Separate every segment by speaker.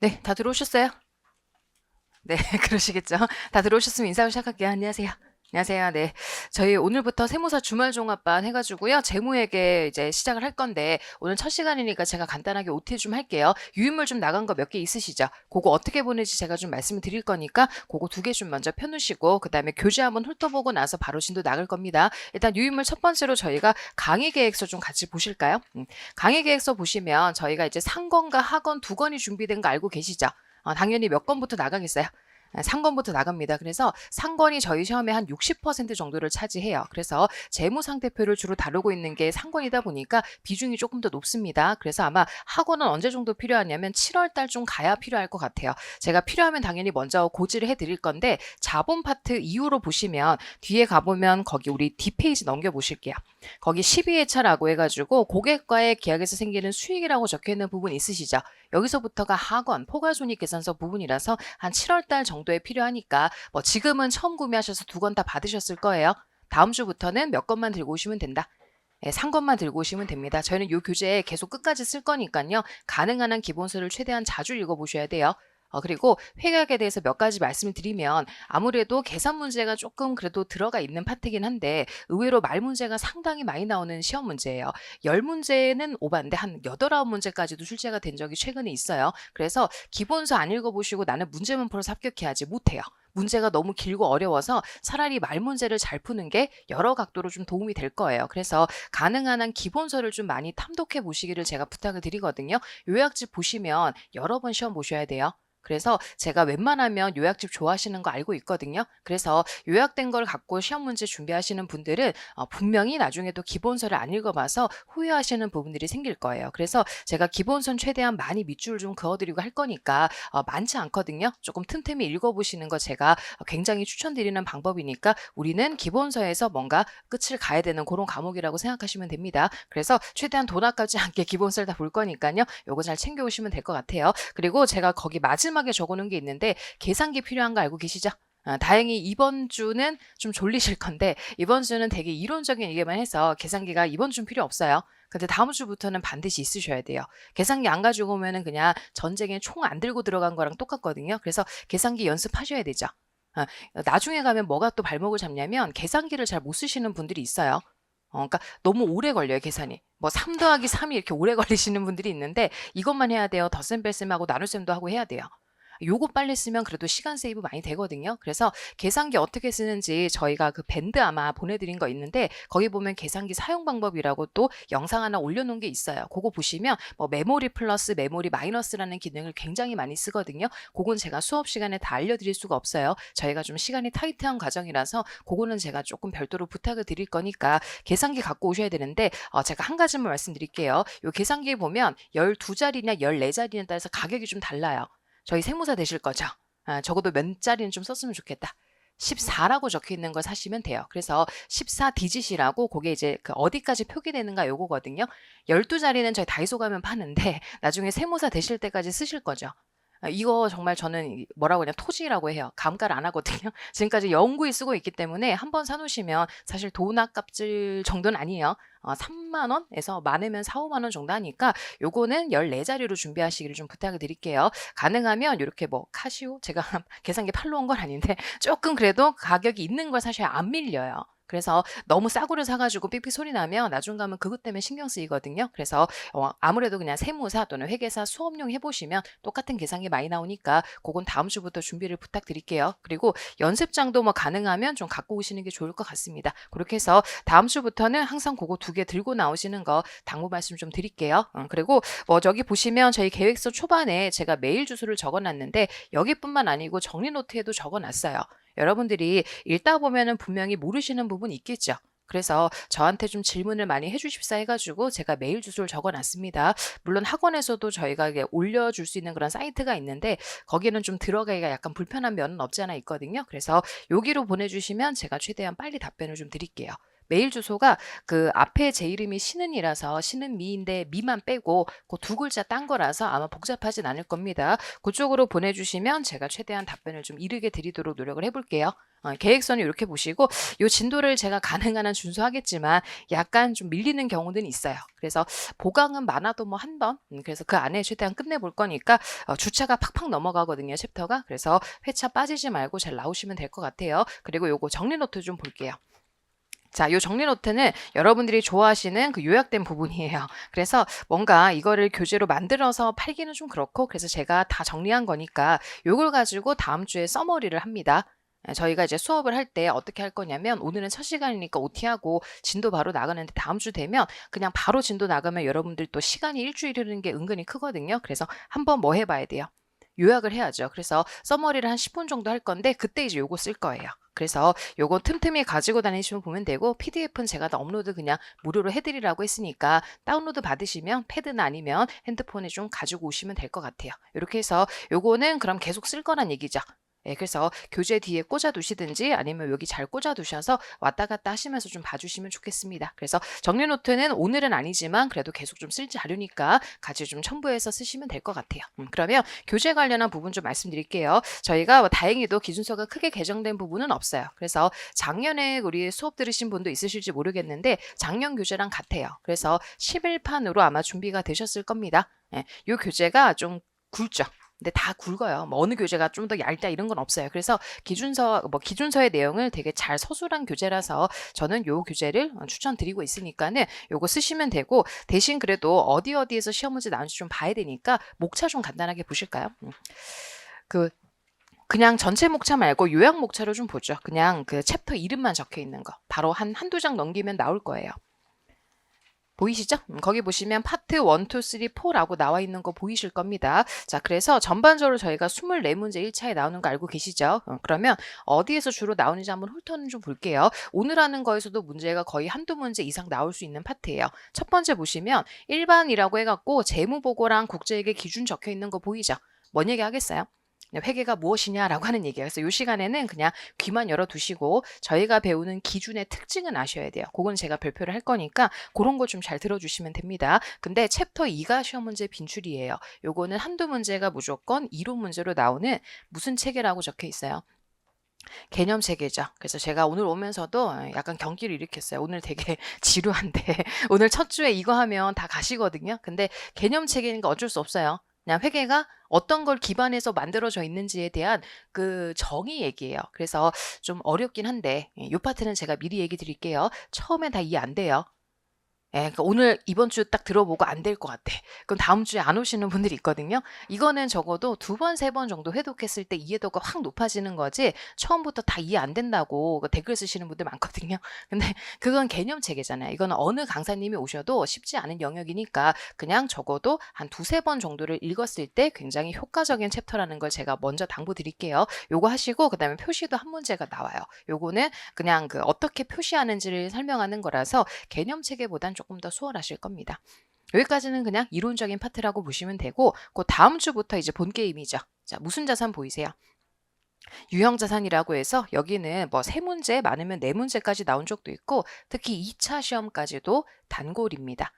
Speaker 1: 네, 다 들어오셨어요? 네, 그러시겠죠. 다 들어오셨으면 인사를 시작할게요. 안녕하세요. 안녕하세요. 네. 저희 오늘부터 세무사 주말 종합반 해가지고요. 재무에게 이제 시작을 할 건데, 오늘 첫 시간이니까 제가 간단하게 OT 좀 할게요. 유인물 좀 나간 거 몇 개 있으시죠? 그거 어떻게 보내지 제가 좀 말씀을 드릴 거니까, 그거 두 개 좀 먼저 펴놓으시고, 그 다음에 교재 한번 훑어보고 나서 바로 진도 나갈 겁니다. 일단 유인물 첫 번째로 저희가 강의 계획서 좀 같이 보실까요? 음, 강의 계획서 보시면 저희가 이제 상권과 학원 두 건이 준비된 거 알고 계시죠? 어, 당연히 몇 건부터 나가겠어요? 아, 상권부터 나갑니다. 그래서 상권이 저희 시험에 한60% 정도를 차지해요. 그래서 재무 상태표를 주로 다루고 있는 게 상권이다 보니까 비중이 조금 더 높습니다. 그래서 아마 학원은 언제 정도 필요하냐면 7월 달 중 가야 필요할 것 같아요. 제가 필요하면 당연히 먼저 고지를 해드릴 건데 자본 파트 이후로 보시면 뒤에 가보면 거기 우리 뒷페이지 넘겨보실게요. 거기 12회차라고 해가지고 고객과의 계약에서 생기는 수익이라고 적혀있는 부분 있으시죠? 여기서부터가 학원, 포괄손익계산서 부분이라서 한 7월 달 정도 에 필요하니까 뭐 지금은 처음 구매하셔서 두건다 받으셨을 거예요. 다음 주부터는 몇 건만 들고 오시면 된다. 예, 산 것만 들고 오시면 됩니다. 저희는 이 교재 계속 끝까지 쓸 거니까요. 가능한 한 기본서를 최대한 자주 읽어보셔야 돼요. 어, 그리고 회계학에 대해서 몇 가지 말씀을 드리면 아무래도 계산 문제가 조금 그래도 들어가 있는 파트긴 한데 의외로 말 문제가 상당히 많이 나오는 시험 문제예요. 열 문제는 오반데 한 여덟 아홉 문제까지도 출제가 된 적이 최근에 있어요. 그래서 기본서 안 읽어보시고 나는 문제만 풀어서 합격해야지 못해요. 문제가 너무 길고 어려워서 차라리 말 문제를 잘 푸는 게 여러 각도로 좀 도움이 될 거예요. 그래서 가능한 한 기본서를 좀 많이 탐독해 보시기를 제가 부탁을 드리거든요. 요약집 보시면 여러 번 시험 보셔야 돼요. 그래서 제가 웬만하면 요약집 좋아하시는 거 알고 있거든요. 그래서 요약된 걸 갖고 시험 문제 준비하시는 분들은 어, 분명히 나중에도 기본서를 안 읽어봐서 후회하시는 부분들이 생길 거예요. 그래서 제가 기본선 최대한 많이 밑줄 좀 그어드리고 할 거니까 어, 많지 않거든요. 조금 틈틈이 읽어보시는 거 제가 굉장히 추천드리는 방법이니까 우리는 기본서에서 뭔가 끝을 가야 되는 그런 과목이라고 생각하시면 됩니다. 그래서 최대한 돈 아깝지 않게 기본서를 다 볼 거니까요. 요거 잘 챙겨오시면 될 것 같아요. 그리고 제가 거기 마지막 에 적어놓은 게 있는데 계산기 필요한 거 알고 계시죠? 아, 다행히 이번 주는 좀 졸리실 건데 이번 주는 되게 이론적인 얘기만 해서 계산기가 이번 주는 필요 없어요. 근데 다음 주부터는 반드시 있으셔야 돼요. 계산기 안 가지고 오면은 그냥 전쟁에 총 안 들고 들어간 거랑 똑같거든요. 그래서 계산기 연습하셔야 되죠. 아, 나중에 가면 뭐가 또 발목을 잡냐면 계산기를 잘 못 쓰시는 분들이 있어요. 어, 그러니까 너무 오래 걸려요, 계산이. 뭐3 더하기 3이 이렇게 오래 걸리시는 분들이 있는데 이것만 해야 돼요. 덧셈 뺄셈하고 나눗셈도 하고 해야 돼요. 요거 빨리 쓰면 그래도 시간 세이브 많이 되거든요. 그래서 계산기 어떻게 쓰는지 저희가 그 밴드 아마 보내드린 거 있는데 거기 보면 계산기 사용 방법이라고 또 영상 하나 올려놓은 게 있어요. 그거 보시면 뭐 메모리 플러스 메모리 마이너스라는 기능을 굉장히 많이 쓰거든요. 그건 제가 수업 시간에 다 알려드릴 수가 없어요. 저희가 좀 시간이 타이트한 과정이라서 그거는 제가 조금 별도로 부탁을 드릴 거니까 계산기 갖고 오셔야 되는데 어, 제가 한 가지만 말씀드릴게요. 요 계산기에 보면 12자리냐 14자리냐에 따라서 가격이 좀 달라요. 저희 세무사 되실 거죠? 아, 적어도 몇 자리는 좀 썼으면 좋겠다. 14라고 적혀 있는 걸 사시면 돼요. 그래서 14 디짓이라고 그게 이제 그 어디까지 표기되는가 요거거든요. 12자리는 저희 다이소 가면 파는데 나중에 세무사 되실 때까지 쓰실 거죠. 아, 이거 정말 저는 뭐라고 그냥 토지라고 해요. 감가를 안 하거든요. 지금까지 영구히 쓰고 있기 때문에 한 번 사놓으시면 사실 돈 아깝질 정도는 아니에요. 어, 3만 원에서 많으면 4, 5만 원 정도 하니까 요거는 14자리로 준비하시기를 좀 부탁을 드릴게요. 가능하면 이렇게 뭐 카시오 제가 계산기 팔로 온 건 아닌데 조금 그래도 가격이 있는 걸 사셔야 안 밀려요. 그래서 너무 싸구려 사가지고 삑삑 소리 나면 나중 가면 그것 때문에 신경 쓰이거든요. 그래서 어, 아무래도 그냥 세무사 또는 회계사 수업용 해보시면 똑같은 계산기 많이 나오니까 그건 다음 주부터 준비를 부탁드릴게요. 그리고 연습장도 뭐 가능하면 좀 갖고 오시는 게 좋을 것 같습니다. 그렇게 해서 다음 주부터는 항상 그거 두 개 들고 나오시는 거 당부 말씀 좀 드릴게요. 어, 그리고 뭐 저기 보시면 저희 계획서 초반에 제가 메일 주소를 적어놨는데 여기뿐만 아니고 정리 노트에도 적어놨어요. 여러분들이 읽다 보면은 분명히 모르시는 부분이 있겠죠. 그래서 저한테 좀 질문을 많이 해주십사 해가지고 제가 메일 주소를 적어놨습니다. 물론 학원에서도 저희가 올려줄 수 있는 그런 사이트가 있는데 거기는 좀 들어가기가 약간 불편한 면은 없지 않아 있거든요. 그래서 여기로 보내주시면 제가 최대한 빨리 답변을 좀 드릴게요. 메일 주소가 그 앞에 제 이름이 신은이라서 신은미인데 미만 빼고 그 두 글자 딴 거라서 아마 복잡하진 않을 겁니다. 그쪽으로 보내주시면 제가 최대한 답변을 좀 이르게 드리도록 노력을 해볼게요. 어, 계획선을 이렇게 보시고 요 진도를 제가 가능한 한 준수하겠지만 약간 좀 밀리는 경우는 있어요. 그래서 보강은 많아도 뭐 한 번, 음, 그래서 그 안에 최대한 끝내볼 거니까 어, 주차가 팍팍 넘어가거든요, 챕터가. 그래서 회차 빠지지 말고 잘 나오시면 될 것 같아요. 그리고 요거 정리 노트 좀 볼게요. 자, 요 정리 노트는 여러분들이 좋아하시는 그 요약된 부분이에요. 그래서 뭔가 이거를 교재로 만들어서 팔기는 좀 그렇고, 그래서 제가 다 정리한 거니까 요걸 가지고 다음 주에 써머리를 합니다. 예, 저희가 이제 수업을 할 때 어떻게 할 거냐면 오늘은 첫 시간이니까 OT하고 진도 바로 나가는데 다음 주 되면 그냥 바로 진도 나가면 여러분들 또 시간이 일주일이라는 게 은근히 크거든요. 그래서 한번 뭐 해봐야 돼요. 요약을 해야죠. 그래서 써머리를 한 10분 정도 할 건데 그때 이제 요거 쓸 거예요. 그래서 요거 틈틈이 가지고 다니시면 보면 되고 PDF는 제가 다 업로드 그냥 무료로 해드리라고 했으니까 다운로드 받으시면 패드나 아니면 핸드폰에 좀 가지고 오시면 될 것 같아요. 이렇게 해서 요거는 그럼 계속 쓸 거란 얘기죠. 예, 그래서 교재 뒤에 꽂아 두시든지 아니면 여기 잘 꽂아 두셔서 왔다 갔다 하시면서 좀 봐주시면 좋겠습니다. 그래서 정리 노트는 오늘은 아니지만 그래도 계속 좀 쓸 자료니까 같이 좀 첨부해서 쓰시면 될 것 같아요. 음, 그러면 교재 관련한 부분 좀 말씀드릴게요. 저희가 뭐 다행히도 기준서가 크게 개정된 부분은 없어요. 그래서 작년에 우리 수업 들으신 분도 있으실지 모르겠는데 작년 교재랑 같아요. 그래서 11판으로 아마 준비가 되셨을 겁니다. 예, 이 교재가 좀 굵죠. 근데 다 굵어요. 뭐 어느 교재가 좀 더 얇다 이런 건 없어요. 그래서 기준서 뭐 기준서의 내용을 되게 잘 서술한 교재라서 저는 요 교재를 추천드리고 있으니까는 요거 쓰시면 되고 대신 그래도 어디 어디에서 시험 문제 나온지 좀 봐야 되니까 목차 좀 간단하게 보실까요? 음. 그 그냥 전체 목차 말고 요약 목차로 좀 보죠. 그냥 그 챕터 이름만 적혀 있는 거. 바로 한 한두 장 넘기면 나올 거예요. 보이시죠? 음, 거기 보시면 파트 1, 2, 3, 4라고 나와 있는 거 보이실 겁니다. 자, 그래서 전반적으로 저희가 24문제 1차에 나오는 거 알고 계시죠? 어, 그러면 어디에서 주로 나오는지 한번 훑어는 좀 볼게요. 오늘 하는 거에서도 문제가 거의 한두 문제 이상 나올 수 있는 파트예요. 첫 번째 보시면 일반이라고 해갖고 재무보고랑 국제회계 기준 적혀 있는 거 보이죠? 뭔 얘기 하겠어요? 회계가 무엇이냐라고 하는 얘기예요. 그래서 이 시간에는 그냥 귀만 열어두시고 저희가 배우는 기준의 특징은 아셔야 돼요. 그건 제가 발표를 할 거니까 그런 거 좀 잘 들어주시면 됩니다. 근데 챕터 2가 시험 문제 빈출이에요. 요거는 한두 문제가 무조건 이론 문제로 나오는 무슨 체계라고 적혀 있어요. 개념 체계죠. 그래서 제가 오늘 오면서도 약간 경기를 일으켰어요. 오늘 되게 지루한데 오늘 첫 주에 이거 하면 다 가시거든요. 근데 개념 체계니까 어쩔 수 없어요. 그냥 회계가 어떤 걸 기반해서 만들어져 있는지에 대한 그 정의 얘기예요. 그래서 좀 어렵긴 한데 이 파트는 제가 미리 얘기 드릴게요. 처음엔 다 이해 안 돼요. 예, 그러니까 오늘 이번 주 딱 들어보고 안 될 것 같아. 그럼 다음 주에 안 오시는 분들이 있거든요. 이거는 적어도 두 번, 세 번 정도 회독했을 때 이해도가 확 높아지는 거지 처음부터 다 이해 안 된다고 그 댓글 쓰시는 분들 많거든요. 근데 그건 개념 체계잖아요. 이거는 어느 강사님이 오셔도 쉽지 않은 영역이니까 그냥 적어도 한 두세 번 정도를 읽었을 때 굉장히 효과적인 챕터라는 걸 제가 먼저 당부 드릴게요. 요거 하시고 그다음에 표시도 한 문제가 나와요. 요거는 그냥 그 어떻게 표시하는지를 설명하는 거라서 개념 체계보단 조금 더 수월하실 겁니다. 여기까지는 그냥 이론적인 파트라고 보시면 되고 그 다음 주부터 이제 본 게임이죠. 자, 무슨 자산 보이세요? 유형 자산이라고 해서 여기는 뭐 세 문제 많으면 네 문제까지 나온 적도 있고 특히 2차 시험까지도 단골입니다.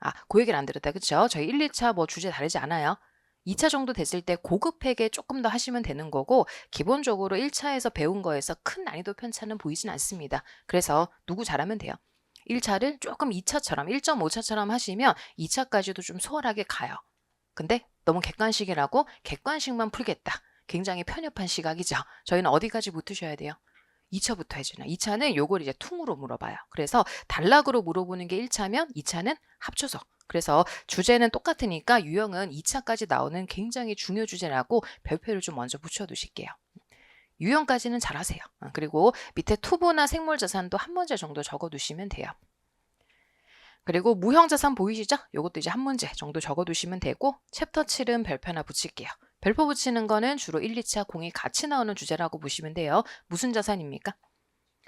Speaker 1: 아, 그 얘기를 안 들었다. 그쵸? 저희 1, 2차 뭐 주제 다르지 않아요. 2차 정도 됐을 때 고급 회계 조금 더 하시면 되는 거고 기본적으로 1차에서 배운 거에서 큰 난이도 편차는 보이진 않습니다. 그래서 누구 잘하면 돼요. 1차를 조금 2차처럼 1.5차처럼 하시면 2차까지도 좀 수월하게 가요. 근데 너무 객관식이라고 객관식만 풀겠다. 굉장히 편협한 시각이죠. 저희는 어디까지 붙으셔야 돼요? 2차부터 해주나. 2차는 요걸 이제 퉁으로 물어봐요. 그래서 단락으로 물어보는 게 1차면 2차는 합쳐서. 그래서 주제는 똑같으니까 유형은 2차까지 나오는 굉장히 중요 주제라고 별표를 좀 먼저 붙여두실게요. 유형까지는 잘하세요. 아, 그리고 밑에 투부나 생물자산도 한 문제 정도 적어두시면 돼요. 그리고 무형자산 보이시죠? 이것도 이제 한 문제 정도 적어두시면 되고 챕터 7은 별표 하나 붙일게요. 별표 붙이는 거는 주로 1, 2차 공이 같이 나오는 주제라고 보시면 돼요. 무슨 자산입니까?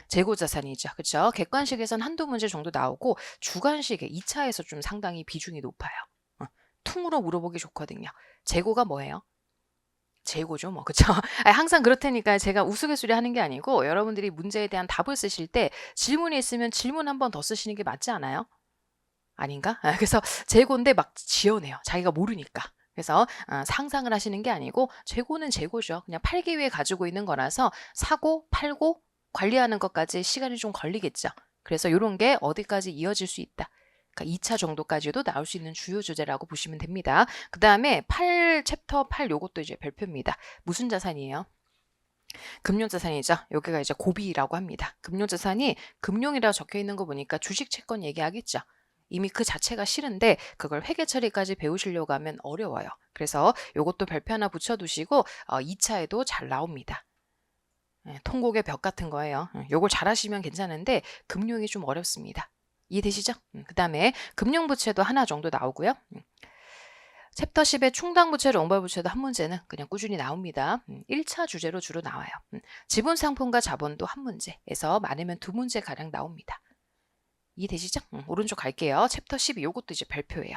Speaker 1: 재고 자산이죠. 그렇죠? 객관식에선 한두 문제 정도 나오고 주관식에 2차에서 좀 상당히 비중이 높아요. 어, 퉁으로 물어보기 좋거든요. 재고가 뭐예요? 재고죠, 뭐. 그쵸? 아니, 항상 그렇다니까 제가 우스갯소리 하는 게 아니고 여러분들이 문제에 대한 답을 쓰실 때 질문이 있으면 질문 한 번 더 쓰시는 게 맞지 않아요? 아닌가? 아, 그래서 재고인데 막 지어내요. 자기가 모르니까. 그래서 아, 상상을 하시는 게 아니고 재고는 재고죠. 그냥 팔기 위해 가지고 있는 거라서 사고, 팔고, 관리하는 것까지 시간이 좀 걸리겠죠. 그래서 이런 게 어디까지 이어질 수 있다. 그러니까 2차 정도까지도 나올 수 있는 주요 주제라고 보시면 됩니다. 그 다음에 8, 챕터 8 요것도 이제 별표입니다. 무슨 자산이에요? 금융자산이죠. 여기가 이제 고비라고 합니다. 금융자산이 금융이라고 적혀 있는 거 보니까 주식 채권 얘기하겠죠. 이미 그 자체가 싫은데 그걸 회계 처리까지 배우시려고 하면 어려워요. 그래서 요것도 별표 하나 붙여두시고 어, 2차에도 잘 나옵니다. 예, 통곡의 벽 같은 거예요. 예, 요걸 잘하시면 괜찮은데 금융이 좀 어렵습니다. 이해되시죠? 음, 그 다음에 금융부채도 하나 정도 나오고요. 음, 챕터 10의 충당부채, 롱발부채도 한 문제는 그냥 꾸준히 나옵니다. 음, 1차 주제로 주로 나와요. 음, 지분 상품과 자본도 한 문제에서 많으면 두 문제 가량 나옵니다. 이해되시죠? 음, 오른쪽 갈게요. 챕터 12 요것도 이제 별표예요.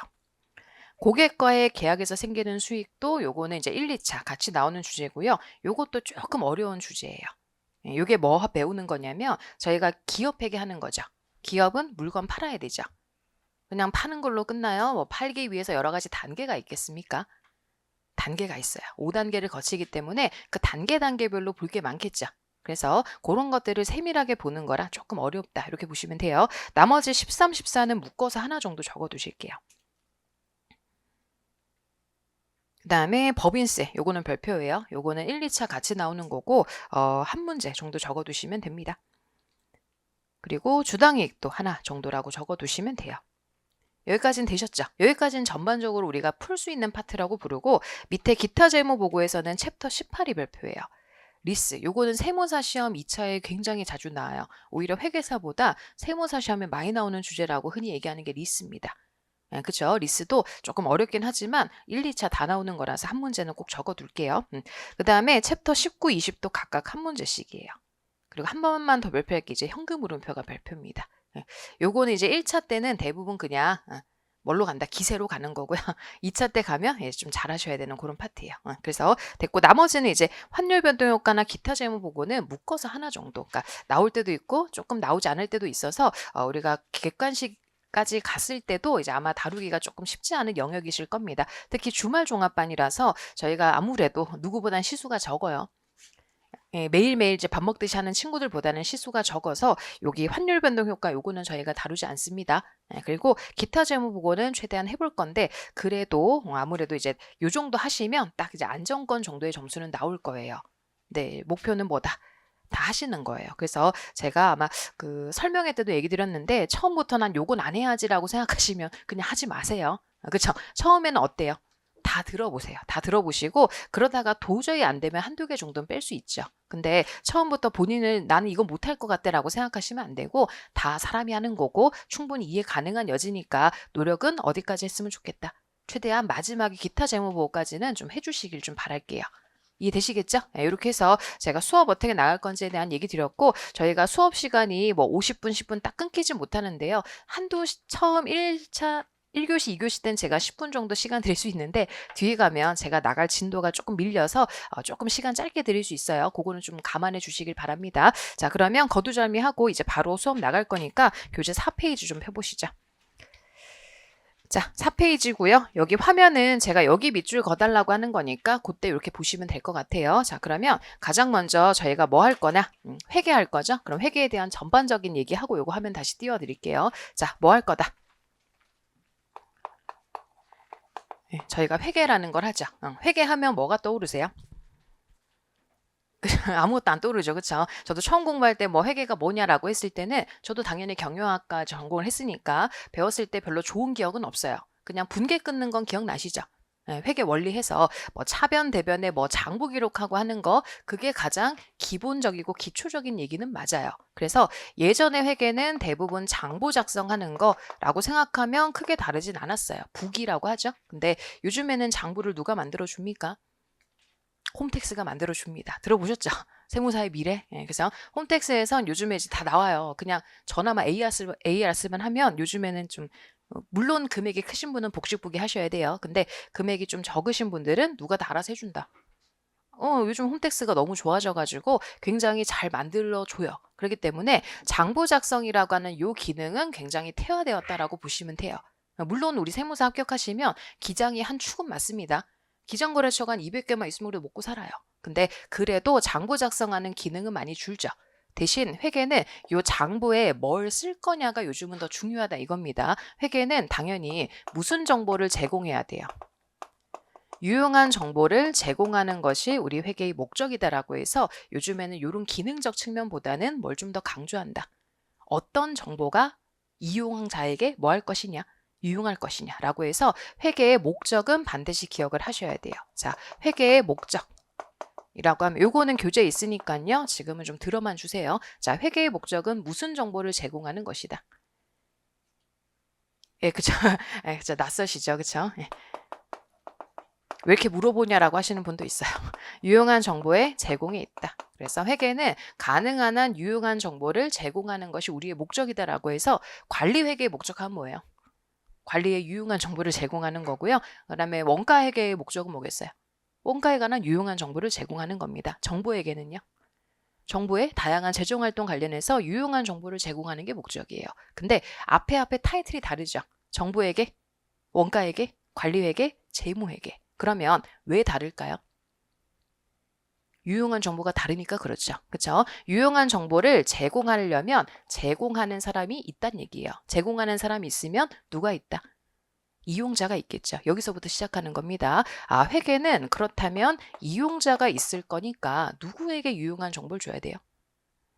Speaker 1: 고객과의 계약에서 생기는 수익도 요거는 이제 1, 2차 같이 나오는 주제고요. 요것도 조금 어려운 주제예요. 예, 요게 뭐 배우는 거냐면 저희가 기업 회계 하는 거죠. 기업은 물건 팔아야 되죠. 그냥 파는 걸로 끝나요? 뭐 팔기 위해서 여러 가지 단계가 있겠습니까? 단계가 있어요. 5단계를 거치기 때문에 그 단계 단계별로 볼 게 많겠죠. 그래서 그런 것들을 세밀하게 보는 거라 조금 어렵다. 이렇게 보시면 돼요. 나머지 13, 14는 묶어서 하나 정도 적어 두실게요. 그 다음에 법인세, 요거는 별표예요. 요거는 1, 2차 같이 나오는 거고 어, 한 문제 정도 적어 두시면 됩니다. 그리고 주당이익도 하나 정도라고 적어 두시면 돼요. 여기까지는 되셨죠? 여기까지는 전반적으로 우리가 풀 수 있는 파트라고 부르고 밑에 기타 재무 보고에서는 챕터 18이 별표예요. 리스, 요거는 세무사 시험 2차에 굉장히 자주 나와요. 오히려 회계사보다 세무사 시험에 많이 나오는 주제라고 흔히 얘기하는 게 리스입니다. 예, 그쵸? 리스도 조금 어렵긴 하지만 1, 2차 다 나오는 거라서 한 문제는 꼭 적어둘게요. 음. 그 다음에 챕터 19, 20도 각각 한 문제씩이에요. 그리고 한 번만 더 별표할 게 이제 현금 흐름표가 별표입니다. 예, 요거는 이제 1차 때는 대부분 그냥 어, 뭘로 간다? 기세로 가는 거고요. 2차 때 가면 예, 좀 잘하셔야 되는 그런 파트예요. 어, 그래서 됐고 나머지는 이제 환율 변동 효과나 기타 재무 보고는 묶어서 하나 정도. 그러니까 나올 때도 있고 조금 나오지 않을 때도 있어서 어, 우리가 객관식 까지 갔을 때도 이제 아마 다루기가 조금 쉽지 않은 영역이실 겁니다. 특히 주말 종합반이라서 저희가 아무래도 누구보단 시수가 적어요. 예, 매일매일 이제 밥 먹듯이 하는 친구들보다는 시수가 적어서 여기 환율 변동 효과 요거는 저희가 다루지 않습니다. 예, 그리고 기타 재무 보고는 최대한 해볼 건데 그래도 어, 아무래도 이제 요 정도 하시면 딱 이제 안정권 정도의 점수는 나올 거예요. 네, 목표는 뭐다? 다 하시는 거예요. 그래서 제가 아마 그 설명회 때도 얘기 드렸는데 처음부터 난 요건 안 해야지라고 생각하시면 그냥 하지 마세요. 그렇죠? 처음에는 어때요? 다 들어보세요. 다 들어보시고 그러다가 도저히 안 되면 한두 개 정도는 뺄 수 있죠. 근데 처음부터 본인을 나는 이거 못할 것 같다라고 생각하시면 안 되고 다 사람이 하는 거고 충분히 이해 가능한 여지니까 노력은 어디까지 했으면 좋겠다. 최대한 마지막에 기타 재무 보호까지는 좀 해주시길 좀 바랄게요. 이해되시겠죠? 네, 이렇게 해서 제가 수업 어떻게 나갈 건지에 대한 얘기 드렸고 저희가 수업 시간이 뭐 50분, 10분 딱 끊기지 못하는데요. 한두 시, 처음 1차 1교시, 2교시 때는 제가 10분 정도 시간 드릴 수 있는데 뒤에 가면 제가 나갈 진도가 조금 밀려서 어, 조금 시간 짧게 드릴 수 있어요. 그거는 좀 감안해 주시길 바랍니다. 자, 그러면 거두절미하고 이제 바로 수업 나갈 거니까 교재 4페이지 좀 펴보시죠. 자, 4페이지고요. 여기 화면은 제가 여기 밑줄 거달라고 하는 거니까 그때 이렇게 보시면 될 것 같아요. 자, 그러면 가장 먼저 저희가 뭐 할 거냐? 음, 회계할 거죠? 그럼 회계에 대한 전반적인 얘기하고 요거 화면 다시 띄워드릴게요. 자, 뭐 할 거다? 예, 저희가 회계라는 걸 하죠. 어, 회계하면 뭐가 떠오르세요? 아무것도 안 떠오르죠. 그쵸? 저도 처음 공부할 때 뭐 회계가 뭐냐라고 했을 때는 저도 당연히 경영학과 전공을 했으니까 배웠을 때 별로 좋은 기억은 없어요. 그냥 분계 끊는 건 기억나시죠? 예, 회계 원리해서 뭐 차변 대변에 뭐 장부 기록하고 하는 거 그게 가장 기본적이고 기초적인 얘기는 맞아요. 그래서 예전의 회계는 대부분 장부 작성하는 거라고 생각하면 크게 다르진 않았어요. 북이라고 하죠. 근데 요즘에는 장부를 누가 만들어 줍니까? 홈택스가 만들어 줍니다. 들어보셨죠? 세무사의 미래. 예, 그래서 홈택스에선 요즘에 이제 다 나와요. 그냥 전화만 AR, 쓰, AR 쓰면 하면 요즘에는 좀 어, 물론 금액이 크신 분은 복식 부기 하셔야 돼요. 근데 금액이 좀 적으신 분들은 누가 다 알아서 해준다. 어, 요즘 홈택스가 너무 좋아져 가지고 굉장히 잘 만들어 줘요. 그렇기 때문에 장부 작성이라고 하는 요 기능은 굉장히 태화되었다라고 보시면 돼요. 물론 우리 세무사 합격하시면 기장이 한 축은 맞습니다. 기장거래처가 한 200개만 있으면 우리 먹고 살아요. 근데 그래도 장부 작성하는 기능은 많이 줄죠. 대신 회계는 요 장부에 뭘 쓸 거냐가 요즘은 더 중요하다 이겁니다. 회계는 당연히 무슨 정보를 제공해야 돼요. 유용한 정보를 제공하는 것이 우리 회계의 목적이다라고 해서 요즘에는 이런 기능적 측면보다는 뭘 좀 더 강조한다. 어떤 정보가 이용자에게 뭐 할 것이냐, 유용할 것이냐라고 해서 회계의 목적은 반드시 기억을 하셔야 돼요. 자, 회계의 목적. 이라고 하면 요거는 교재에 있으니까요. 지금은 좀 들어만 주세요. 자, 회계의 목적은 무슨 정보를 제공하는 것이다. 예, 그쵸. 예, 그쵸. 낯서시죠. 그쵸. 예. 왜 이렇게 물어보냐라고 하시는 분도 있어요. 유용한 정보의 제공이 있다. 그래서 회계는 가능한 한 유용한 정보를 제공하는 것이 우리의 목적이다라고 해서 관리 회계의 목적은 뭐예요? 관리에 유용한 정보를 제공하는 거고요. 그다음에 원가 회계의 목적은 뭐겠어요? 원가에 관한 유용한 정보를 제공하는 겁니다. 정보회계는요. 정부의 다양한 재정 활동 관련해서 유용한 정보를 제공하는 게 목적이에요. 근데 앞에 앞에 타이틀이 다르죠. 정부에게, 원가에게, 관리회계, 재무회계. 그러면 왜 다를까요? 유용한 정보가 다르니까 그렇죠. 그렇죠? 유용한 정보를 제공하려면 제공하는 사람이 있단 얘기예요. 제공하는 사람이 있으면 누가 있다? 이용자가 있겠죠. 여기서부터 시작하는 겁니다. 아, 회계는 그렇다면 이용자가 있을 거니까 누구에게 유용한 정보를 줘야 돼요?